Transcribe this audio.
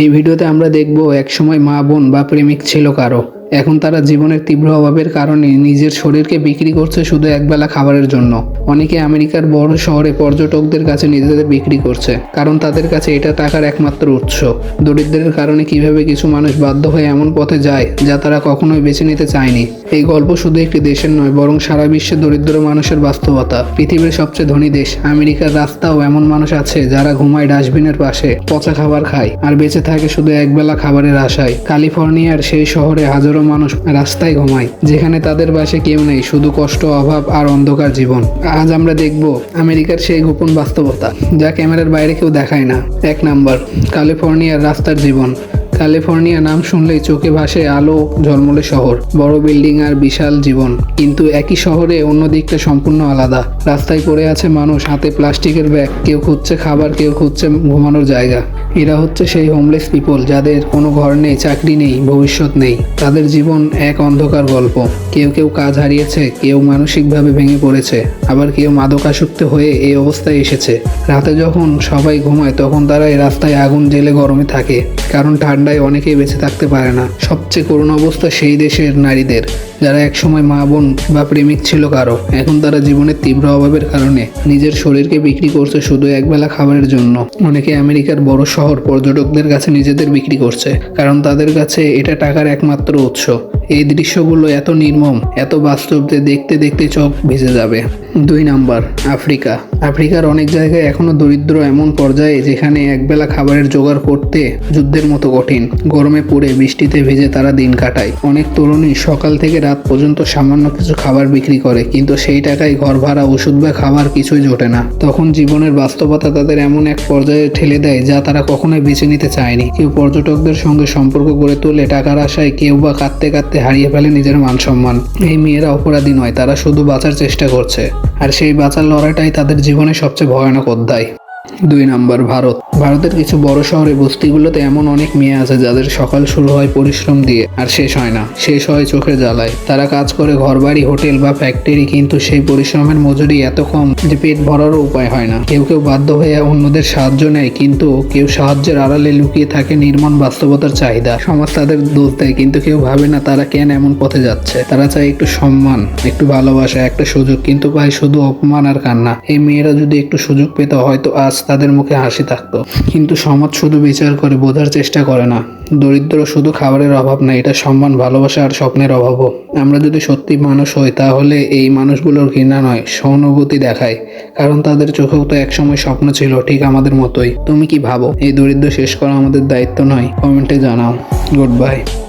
এই ভিডিওতে আমরা দেখব একসময় মা বোন বা প্রেমিক ছিল কারও। এখন তারা জীবনের তীব্র অভাবের কারণে নিজের শরীরকে বিক্রি করছে শুধু একবেলা খাবারের জন্য। অনেকে আমেরিকার বড় শহরে পর্যটকদের কাছে নিজেদের বিক্রি করছে, কারণ তাদের কাছে এটা টাকার একমাত্র উৎস। দরিদ্রের কারণে কীভাবে কিছু মানুষ বাধ্য হয়ে এমন পথে যায়, যা তারা কখনোই বেছে নিতে চায়নি। এই গল্প শুধু একটি দেশের নয়, বরং সারা বিশ্বে দরিদ্র মানুষের বাস্তবতা। পৃথিবীর সবচেয়ে ধনী দেশ, আমেরিকার রাস্তাও এমন মানুষ আছে যারা ঘুমায় ডাস্টবিনের পাশে, পচা খাবার খায়, আর বেঁচে থাকে শুধু একবেলা খাবারের আশায়। ক্যালিফোর্নিয়ার সেই শহরে হাজারো মানুষ রাস্তায় ঘুমায়, যেখানে তাদের বাসে কেউ নেই, শুধু কষ্ট, অভাব আর অন্ধকার জীবন। আজ আমরা দেখব আমেরিকার সেই গোপন বাস্তবতা, যা ক্যামেরার বাইরে কেউ দেখায় না। এক নাম্বার, ক্যালিফোর্নিয়ার রাস্তার জীবন। ক্যালিফোর্নিয়া নাম শুনলেই চোখে ভাসে আলো, ঝলমলে শহর। বড় বিল্ডিং আর বিশাল জীবন। কিন্তু একই শহরে অন্য দিকটা সম্পূর্ণ আলাদা। রাস্তায় পড়ে আছে মানুষ, হাতে প্লাস্টিকের ব্যাগ। কেউ খুঁজছে খাবার, কেউ খুঁজছে ঘুমানোর জায়গা। এরা হচ্ছে সেই হোমলেস পিপল যাদের কোনো ঘর নেই, চাকরি নেই, ভবিষ্যৎ নেই। তাদের জীবন এক অন্ধকার গল্প। কেউ কেউ কাজ হারিয়েছে, কেউ মানসিকভাবে ভেঙে পড়েছে, আবার কেউ মাদকাসক্ত হয়ে এই অবস্থায় এসেছে। রাতে যখন সবাই ঘুমায়, তখন তারা এই রাস্তায় আগুন জেলে গরমে থাকে, কারণ ঠান্ডায় অনেকেই বেঁচে থাকতে পারে না। সবচেয়ে করুণ অবস্থা সেই দেশের নারীদের, যারা একসময় মা, বোন বা প্রেমিক ছিল কারও। এখন তারা জীবনের তীব্র অভাবের কারণে নিজের শরীরকে বিক্রি করছে শুধু একবেলা খাবারের জন্য। অনেকে আমেরিকার বড় শহর পর্যটকদের কাছে নিজেদের বিক্রি করছে, কারণ তাদের কাছে এটা টাকার একমাত্র উৎস। এই দৃশ্যগুলো এত নির্মম, এত বাস্তব যে দেখতে দেখতে চোখ ভিজে যাবে। দুই নাম্বার, আফ্রিকা। আফ্রিকার অনেক জায়গায় এখনও দরিদ্র এমন পর্যায়ে যেখানে একবেলা খাবারের জোগাড় করতে যুদ্ধের মতো কঠিন। গরমে পড়ে বৃষ্টিতে ভিজে তারা দিন কাটায়। অনেক তরুণী সকাল থেকে রাত পর্যন্ত সামান্য কিছু খাবার বিক্রি করে, কিন্তু সেই টাকায় ঘর ভাড়া, ওষুধ বা খাবার কিছুই জোটে না। তখন জীবনের বাস্তবতা তাদের এমন এক পর্যায়ে ঠেলে দেয় যা তারা কখনোই বেছে নিতে চায়নি। কেউ পর্যটকদের সঙ্গে সম্পর্ক গড়ে তোলে টাকার আশায় কেউ বা কাঁদতে কাঁদতে হারিয়ে ফেলে নিজের মান সম্মান এই মেয়েরা অপরাধী নয়, তারা শুধু বাঁচার চেষ্টা করছে। আর সেই বাঁচার লড়াইটাই তাদের জীবনে সবচেয়ে ভয়ানক অধ্যায়। দুই নম্বর, ভারত। ভারতের কিছু বড় শহরে বস্তিগুলোতে এমন অনেক মেয়ে আছে যাদের সকাল শুরু হয় পরিশ্রম দিয়ে আর শেষ হয় না। শেষ হয় চোখে জ্বালায়। তারা কাজ করে ঘরবাড়ি, হোটেল বা ফ্যাক্টরি, কিন্তু সেই পরিশ্রমের মজুরি এত কম যে পেট ভরারও উপায় হয় না। কেউ কেউ বাধ্য হয়ে অন্যদের সাহায্য নেয়, কিন্তু কেউ সাহায্যের আড়ালে লুকিয়ে থাকে নির্মম বাস্তবতার চাহিদা। সমাজ তাদের দোষ দেয়, কিন্তু কেউ ভাবে না তারা কেন এমন পথে যাচ্ছে। তারা চায় একটু সম্মান, একটু ভালোবাসা, একটা সুযোগ, কিন্তু পায় শুধু অপমান আর কান্না। এই মেয়েরা যদি একটু সুযোগ পেত, হয়তো আজ তাদের মুখে হাসি থাকতো। কিন্তু সমাজ শুধু বিচার করে, বোঝার চেষ্টা করে না। দরিদ্র শুধু খাবারের অভাব না, এটা সম্মান, ভালোবাসা আর স্বপ্নের অভাবও। আমরা যদি সত্যি মানুষ হই, তাহলে এই মানুষগুলোর ঘৃণা নয়, সহানুভূতি দেখায়। কারণ তাদের চোখেও তো একসময় স্বপ্ন ছিল, ঠিক আমাদের মতোই। তুমি কি ভাবো? এই দরিদ্র শেষ করা আমাদের দায়িত্ব নয়? কমেন্টে জানাও। Good bye.